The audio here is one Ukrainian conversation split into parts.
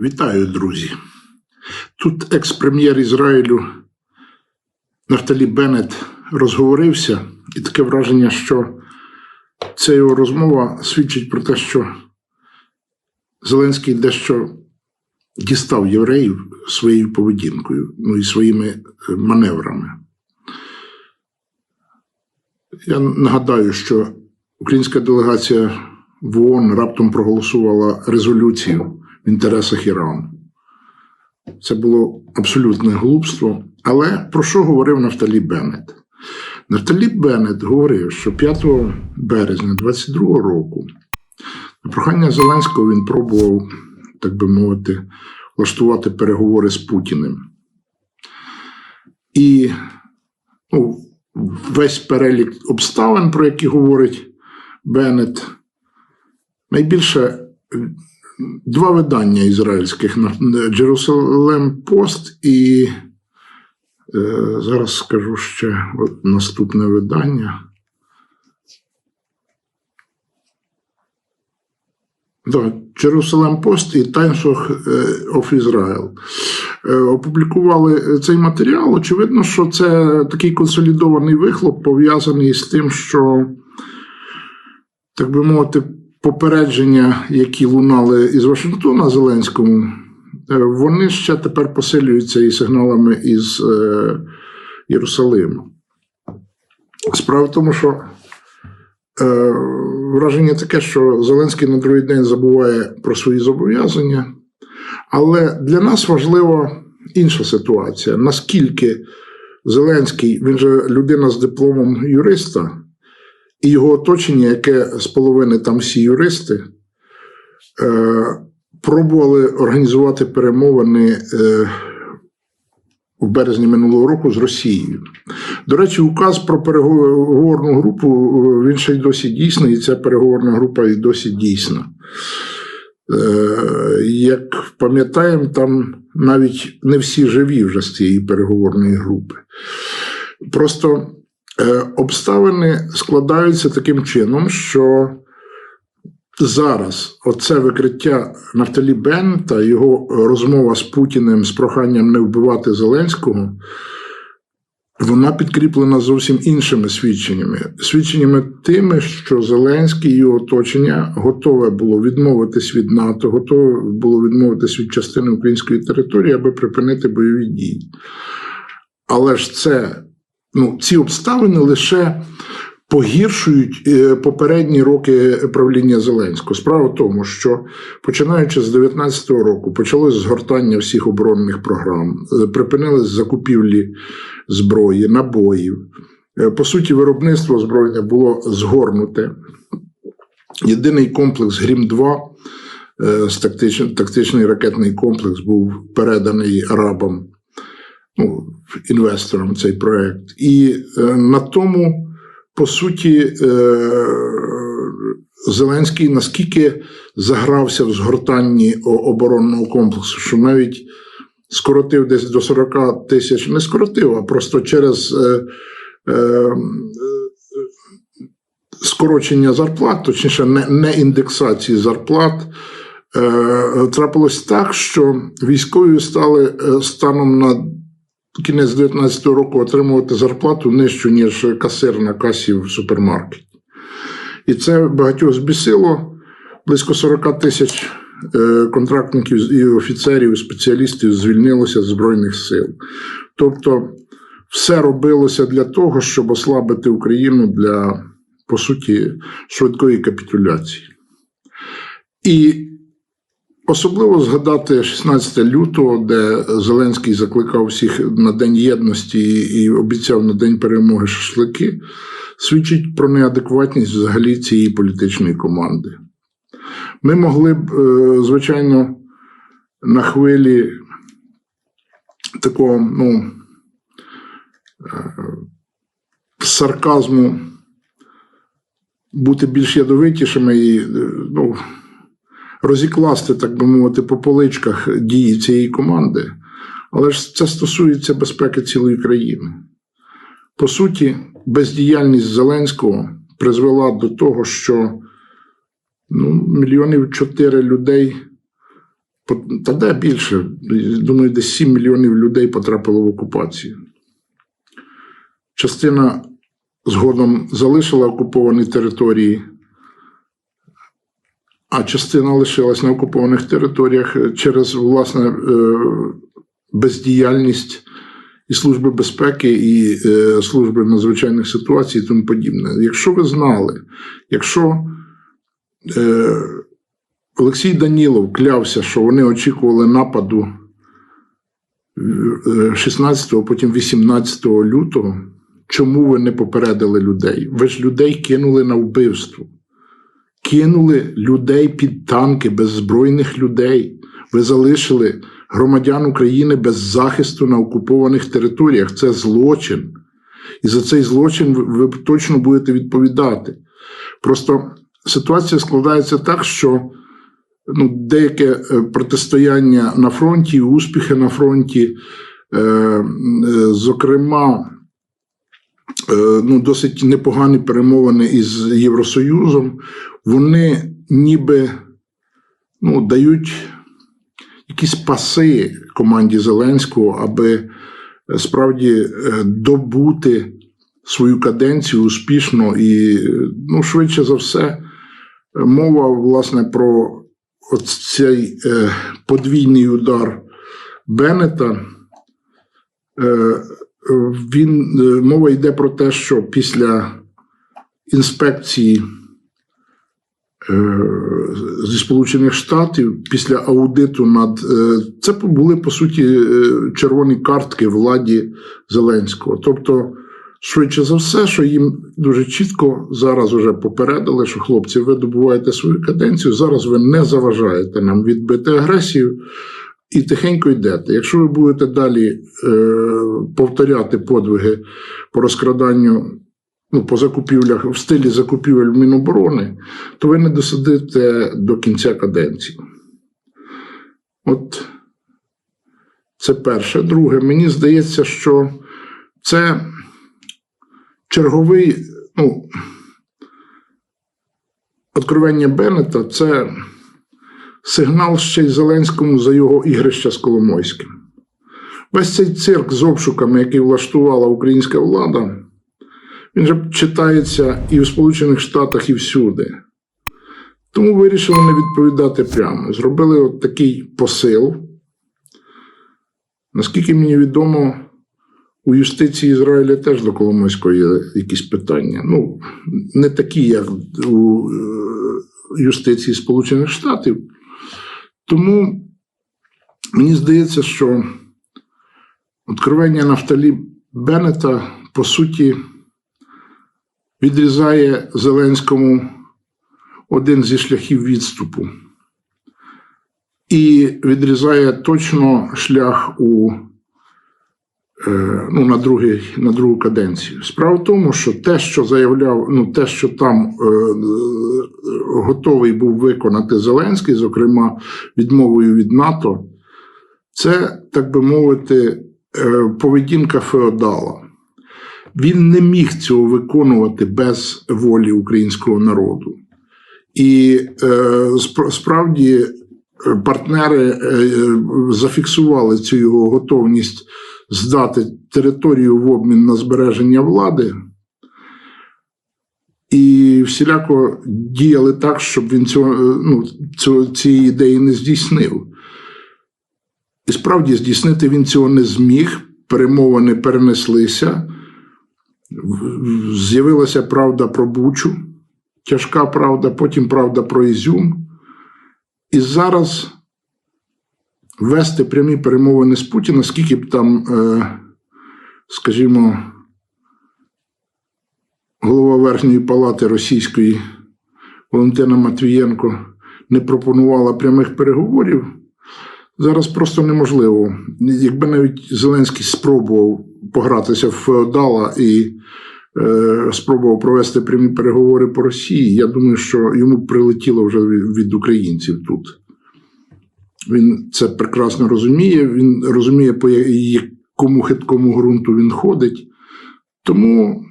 Вітаю, друзі. Тут екс-прем'єр Ізраїлю Нафталі Беннет розговорився, і таке враження, що ця його розмова свідчить про те, що Зеленський дещо дістав євреїв своєю поведінкою, ну і своїми е, маневрами. Я нагадаю, що українська делегація в ООН раптом проголосувала резолюцію інтересах Ірану. Це було абсолютне глупство. Але про що говорив Нафталі Беннет? Нафталі Беннет говорив, що 5 березня 2022 року на прохання Зеленського він пробував, так би мовити, влаштувати переговори з Путіним. І ну, весь перелік обставин, про які говорить Беннет, найбільше два видання ізраїльських Jerusalem Post і е, зараз скажу ще от наступне видання. Да, Jerusalem Post і Times of, е, Israel е, опублікували цей матеріал. Очевидно, що це такий консолідований вихлоп, пов'язаний з тим, що, так би мовити, попередження, які лунали із Вашингтона Зеленському, е, вони ще тепер посилюються і сигналами із е, Єрусалиму. Справа в тому, що е, враження таке, що Зеленський на другий день забуває про свої зобов'язання, але для нас важлива інша ситуація. Наскільки Зеленський, він же людина з дипломом юриста, і його оточення, яке з половини там всі юристи, е, пробували організувати перемовини е, в березні минулого року з Росією. До речі, указ про переговорну групу він ще й досі дійсний, і ця переговорна група і досі дійсна. Е, Як пам'ятаємо, там навіть не всі живі вже з цієї переговорної групи. Просто Е, обставини складаються таким чином, що зараз оце викриття Нафталі Беннета, його розмова з Путіним з проханням не вбивати Зеленського, вона підкріплена зовсім іншими свідченнями. Свідченнями тими, що Зеленський і його оточення готове було відмовитись від НАТО, готове було відмовитись від частини української території, аби припинити бойові дії. Але ж це ну, ці обставини лише погіршують е, попередні роки правління Зеленського. Справа в тому, що починаючи з 2019 року почалось згортання всіх оборонних програм, е, припинились закупівлі зброї, набоїв. Е, по суті, виробництво озброєння було згорнуте. Єдиний комплекс Грім-2 тактичний, тактичний ракетний комплекс був переданий арабам ну, інвесторам цей проект. І е, на тому, по суті, е, Зеленський наскільки загрався в згортанні оборонного комплексу, що навіть скоротив десь до 40 тисяч, не скоротив, а просто через е, скорочення зарплат, точніше, не, не індексації зарплат. Е, трапилось так, що військові стали станом на кінець 2019 року отримувати зарплату нижчу, ніж касир на касі в супермаркеті. І це багатьох збісило. Близько 40 тисяч е, контрактників і офіцерів, і спеціалістів звільнилося з Збройних сил. Тобто, все робилося для того, щоб ослабити Україну для, по суті, швидкої капітуляції. І Особливо згадати 16 лютого, де Зеленський закликав всіх на День єдності і обіцяв на День перемоги шашлики, свідчить про неадекватність взагалі цієї політичної команди. Ми могли б, е, звичайно, на хвилі такого ну, е, сарказму бути більш ядовитішими і ну, розікласти, так би мовити, по поличках дії цієї команди, але ж це стосується безпеки цілої країни. По суті, бездіяльність Зеленського призвела до того, що ну, мільйонів чотири людей Та де більше? Думаю, десь 7 мільйонів людей потрапило в окупацію. Частина згодом залишила окуповані території, а частина лишилась на окупованих територіях через власне е, бездіяльність і Служби безпеки, і е, служби надзвичайних ситуацій, і тому подібне. Якщо ви знали, якщо е, Олексій Данілов клявся, що вони очікували нападу е, 16, потім 18 лютого, чому ви не попередили людей? Ви ж людей кинули на вбивство. Кинули людей під танки, беззбройних людей. Ви залишили громадян України без захисту на окупованих територіях. Це злочин. І за цей злочин ви, точно будете відповідати. Просто ситуація складається так, що ну, деяке е, протистояння на фронті, успіхи на фронті, е, е, зокрема, ну, досить непогані перемовини із Євросоюзом, вони ніби ну, дають якісь паси команді Зеленського, аби е, справді е, добути свою каденцію успішно і, е, ну, швидше за все, е, мова власне про цей е, подвійний удар Беннета. Він, е, мова йде про те, що після інспекції е, зі Сполучених Штатів, після аудиту над е, це були по суті червоні картки владі Зеленського. Тобто, швидше за все, що їм дуже чітко зараз вже попередили, що хлопці, ви добуваєте свою каденцію, зараз ви не заважаєте нам відбити агресію. І тихенько йдете. Якщо ви будете далі е, повторяти подвиги по розкраданню, ну, по закупівлях в стилі закупівель Міноборони, то ви не досидите до кінця каденції. От це перше. Друге, мені здається, що це черговий, ну, откровення Беннета це сигнал ще й Зеленському за його ігрища з Коломойським. Весь цей цирк з обшуками, який влаштувала українська влада, він же читається і в Сполучених Штатах, і всюди. Тому вирішили не відповідати прямо. Зробили от такий посил. Наскільки мені відомо, у юстиції Ізраїля теж до Коломойського є якісь питання. Ну, не такі, як у е, юстиції Сполучених Штатів. Тому мені здається, що откровення Нафталі Беннета, по суті, відрізає Зеленському один зі шляхів відступу. І відрізає точно шлях у, е, ну, на, другий, на другу каденцію. Справа в тому, що те, що заявляв, ну, те, що там е, готовий був виконати Зеленський, зокрема відмовою від НАТО, це, так би мовити, е, поведінка феодала. Він не міг цього виконувати без волі українського народу. І е, справді е, партнери зафіксували цю його готовність здати територію в обмін на збереження влади. І всіляко діяли так, щоб він цього, е, ну, цього, цієї ідеї не здійснив. І справді здійснити він цього не зміг, перемовини перенеслися. З'явилася правда про Бучу, тяжка правда, потім правда про Ізюм. І зараз вести прямі перемовини з Путіна, скільки б там, е, скажімо, голова Верхньої палати російської Валентина Матвієнко не пропонувала прямих переговорів, зараз просто неможливо. Якби навіть Зеленський спробував погратися в феодала і е, спробував провести прямі переговори по Росії, я думаю, що йому прилетіло вже від, українців тут. Він це прекрасно розуміє, він розуміє, по якому хиткому ґрунту він ходить. Тому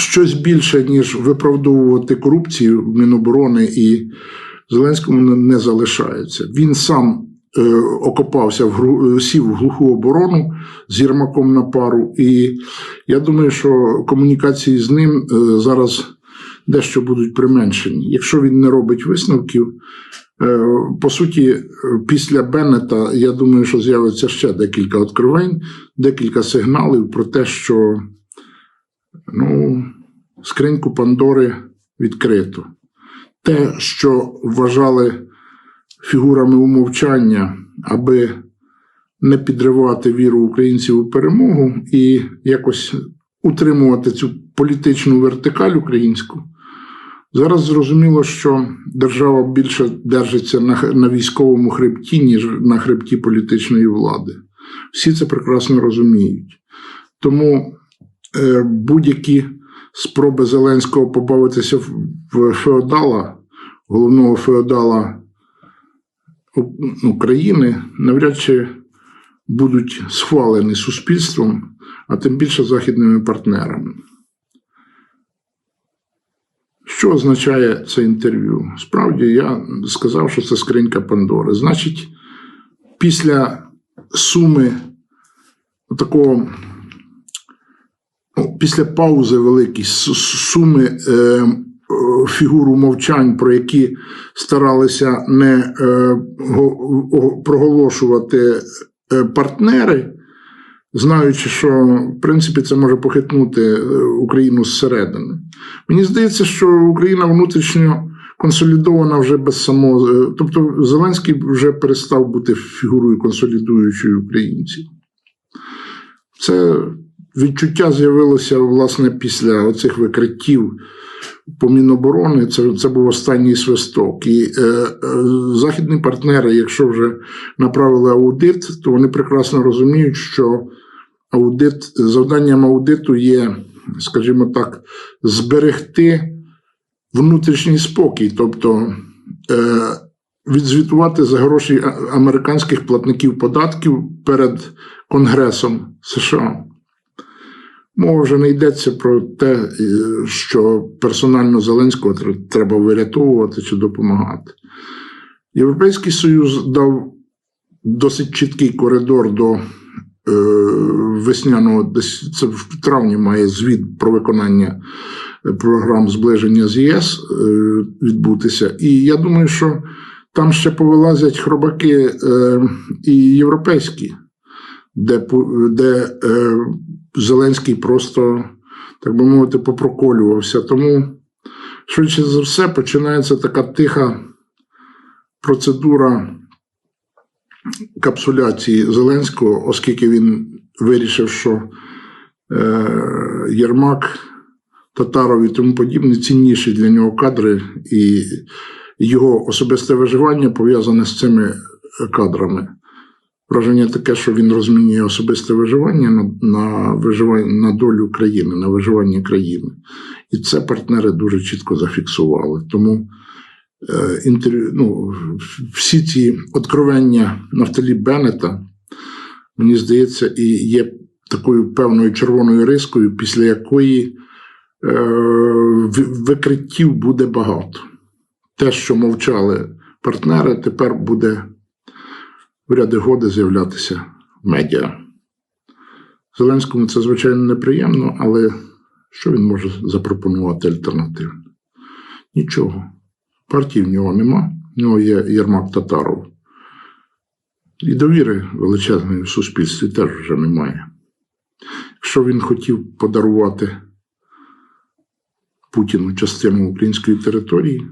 щось більше, ніж виправдовувати корупцію Міноборони і Зеленському не- залишається. Він сам е, окопався в гру- сів в глуху оборону з Єрмаком на пару, і я думаю, що комунікації з ним е, зараз дещо будуть применшені. Якщо він не робить висновків, е, по суті, е, після Беннета, я думаю, що з'явиться ще декілька откровень, декілька сигналів про те, що ну, скриньку Пандори відкрито. Те, що вважали фігурами умовчання, аби не підривати віру українців у перемогу і якось утримувати цю політичну вертикаль українську. Зараз зрозуміло, що держава більше держиться на, на військовому хребті, ніж на хребті політичної влади. Всі це прекрасно розуміють. Тому будь-які спроби Зеленського побавитися в, феодала, головного феодала України, навряд чи будуть схвалені суспільством, а тим більше західними партнерами. Що означає це інтерв'ю? Справді, я сказав, що це скринька Пандори. Значить, після суми такого, після паузи великій, суми е, е, фігур мовчань, про які старалися не е, го- го- проголошувати е, партнери, знаючи, що в принципі це може похитнути е, Україну зсередини. Мені здається, що Україна внутрішньо консолідована вже без самого. е, Тобто Зеленський вже перестав бути фігурою консолідуючою українців. Це відчуття з'явилося власне після оцих викриттів по Міноборони. Це, це був останній свисток. І е, е, західні партнери, якщо вже направили аудит, то вони прекрасно розуміють, що аудит, завданням аудиту є, скажімо так, зберегти внутрішній спокій, тобто е, відзвітувати за гроші американських платників податків перед Конгресом США. Мова вже не йдеться про те, е, що персонально Зеленського треба вирятовувати чи допомагати. Європейський Союз дав досить чіткий коридор до е, весняного, десь це в травні має звіт про виконання е, програм зближення з ЄС е, відбутися. І я думаю, що там ще повилазять хробаки е, і європейські, де, де е, Зеленський просто, так би мовити, попроколювався. Тому, швидше за все, починається така тиха процедура капсуляції Зеленського, оскільки він вирішив, що е, Єрмак, Татаров і тому подібне цінніші для нього кадри, і його особисте виживання пов'язане з цими кадрами. Враження таке, що він розмінює особисте виживання на, на виживання на долю країни, на виживання країни. І це партнери дуже чітко зафіксували. Тому е, інтерв'ю, ну, всі ці откровення Нафталі Беннета, мені здається, і є такою певною червоною рискою, після якої е, викриттів буде багато. Те, що мовчали партнери, тепер буде в ряди годи з'являтися в медіа. Зеленському це, звичайно, неприємно, але що він може запропонувати альтернативно? Нічого. Партії в нього нема, в нього є Єрмак Татаров. І довіри величезної в суспільстві теж вже немає. Якщо він хотів подарувати Путіну частину української території,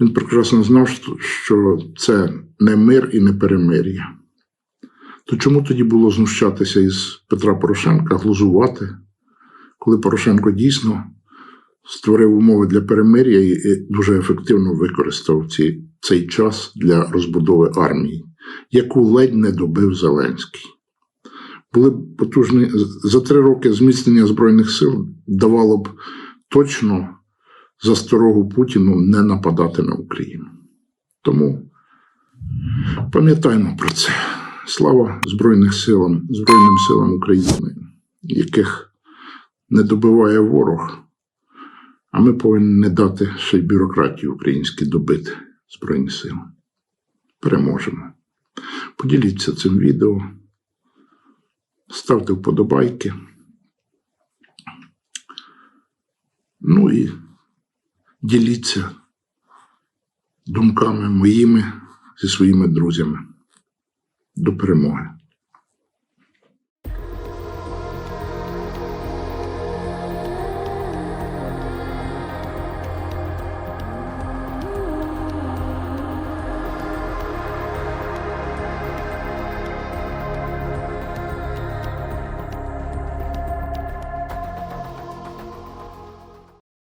він прекрасно знав, що- це не мир і не перемир'я. То чому тоді було знущатися із Петра Порошенка, глузувати, коли Порошенко дійсно створив умови для перемир'я і дуже ефективно використав ці, цей час для розбудови армії, яку ледь не добив Зеленський. Були потужні за три роки зміцнення Збройних сил давало б точно засторогу Путіну не нападати на Україну. Тому пам'ятаємо про це. Слава Збройним силам, Збройним силам України, яких не добиває ворог, А ми повинні не дати ще й бюрократії українській добити Збройні Сили. Переможемо. Поділіться цим відео, ставте вподобайки. Ну і діліться думками моїми зі своїми друзями. До перемоги!